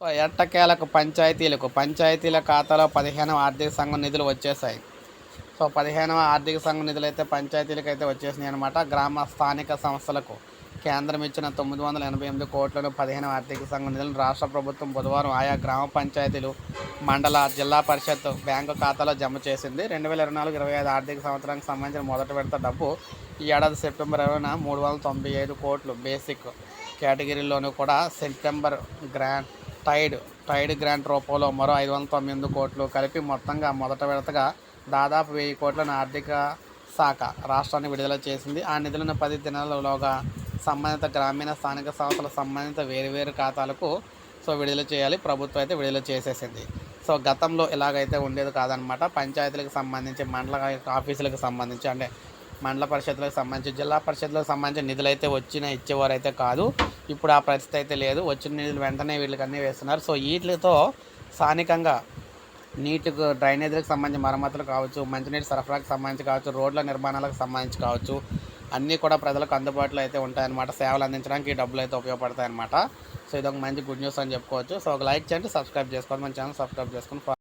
So ఎట్టకేలకు పంచాయతీలకు పంచాయతీల ఖాతాలో పదిహేనవ ఆర్థిక సంఘం నిధులు వచ్చేసాయి. సో పదిహేనవ ఆర్థిక సంఘం నిధులు అయితే పంచాయతీలకు అయితే వచ్చేసినాయి అనమాట గ్రామ స్థానిక సంస్థలకు కేంద్రం ఇచ్చిన తొమ్మిది వందల ఎనభై ఎనిమిది కోట్లను పదిహేనవ ఆర్థిక సంఘం నిధులను రాష్ట్ర ప్రభుత్వం బుధవారం ఆయా గ్రామ పంచాయతీలు మండల జిల్లా పరిషత్ బ్యాంకు ఖాతాలో జమ చేసింది. రెండు వేల ఇరవై నాలుగు ఇరవై ఐదు ఆర్థిక సంవత్సరానికి సంబంధించిన మొదటి విడత డబ్బు ఈ ఏడాది సెప్టెంబర్ ఇరవైన మూడు వందల తొంభై ఐదు కోట్లు. బేసిక్ కేటగిరీలోనూ కూడా September grant tied tied grant రూపంలో మరో ఐదు వందల తొమ్మిది కోట్లు కలిపి మొత్తంగా మొదట విడతగా దాదాపు వెయ్యి కోట్లను ఆర్థిక శాఖ రాష్ట్రాన్ని విడుదల చేసింది. ఆ నిధులను పది దినాలలోగా సంబంధిత గ్రామీణ స్థానిక సంస్థల సంబంధిత వేరువేరు ఖాతాలకు సో విడుదల చేయాలి. ప్రభుత్వం అయితే విడుదల చేసేసింది. సో గతంలో ఇలాగైతే ఉండేది కాదనమాట. పంచాయతీలకు సంబంధించి మండల ఆఫీసులకు సంబంధించి అంటే మండల పరిషత్లకు సంబంధించి జిల్లా పరిషత్లకు సంబంధించి నిధులు అయితే వచ్చిన ఇచ్చేవారు అయితే కాదు. ఇప్పుడు ఆ పరిస్థితి అయితే లేదు. వచ్చిన నిధులు వెంటనే వీళ్ళకి అన్నీ వేస్తున్నారు. సో వీటితో స్థానికంగా నీటికి డ్రైనేజీలకు సంబంధించి మరమ్మతులు కావచ్చు మంచినీటి సరఫరాకు సంబంధించి కావచ్చు రోడ్ల నిర్మాణాలకు సంబంధించి కావచ్చు అన్నీ కూడా ప్రజలకు అందుబాటులో అయితే ఉంటాయన్నమాట. సేవలు అందించడానికి ఈ డబ్బులు అయితే ఉపయోగపడతాయనమాట సో ఇది ఒక మంచి గుడ్ న్యూస్ అని చెప్పుకోవచ్చు. సో ఒక లైక్ చేయండి సబ్స్క్రైబ్ చేసుకోండి మన ఛానల్ సబ్స్క్రైబ్ చేసుకొని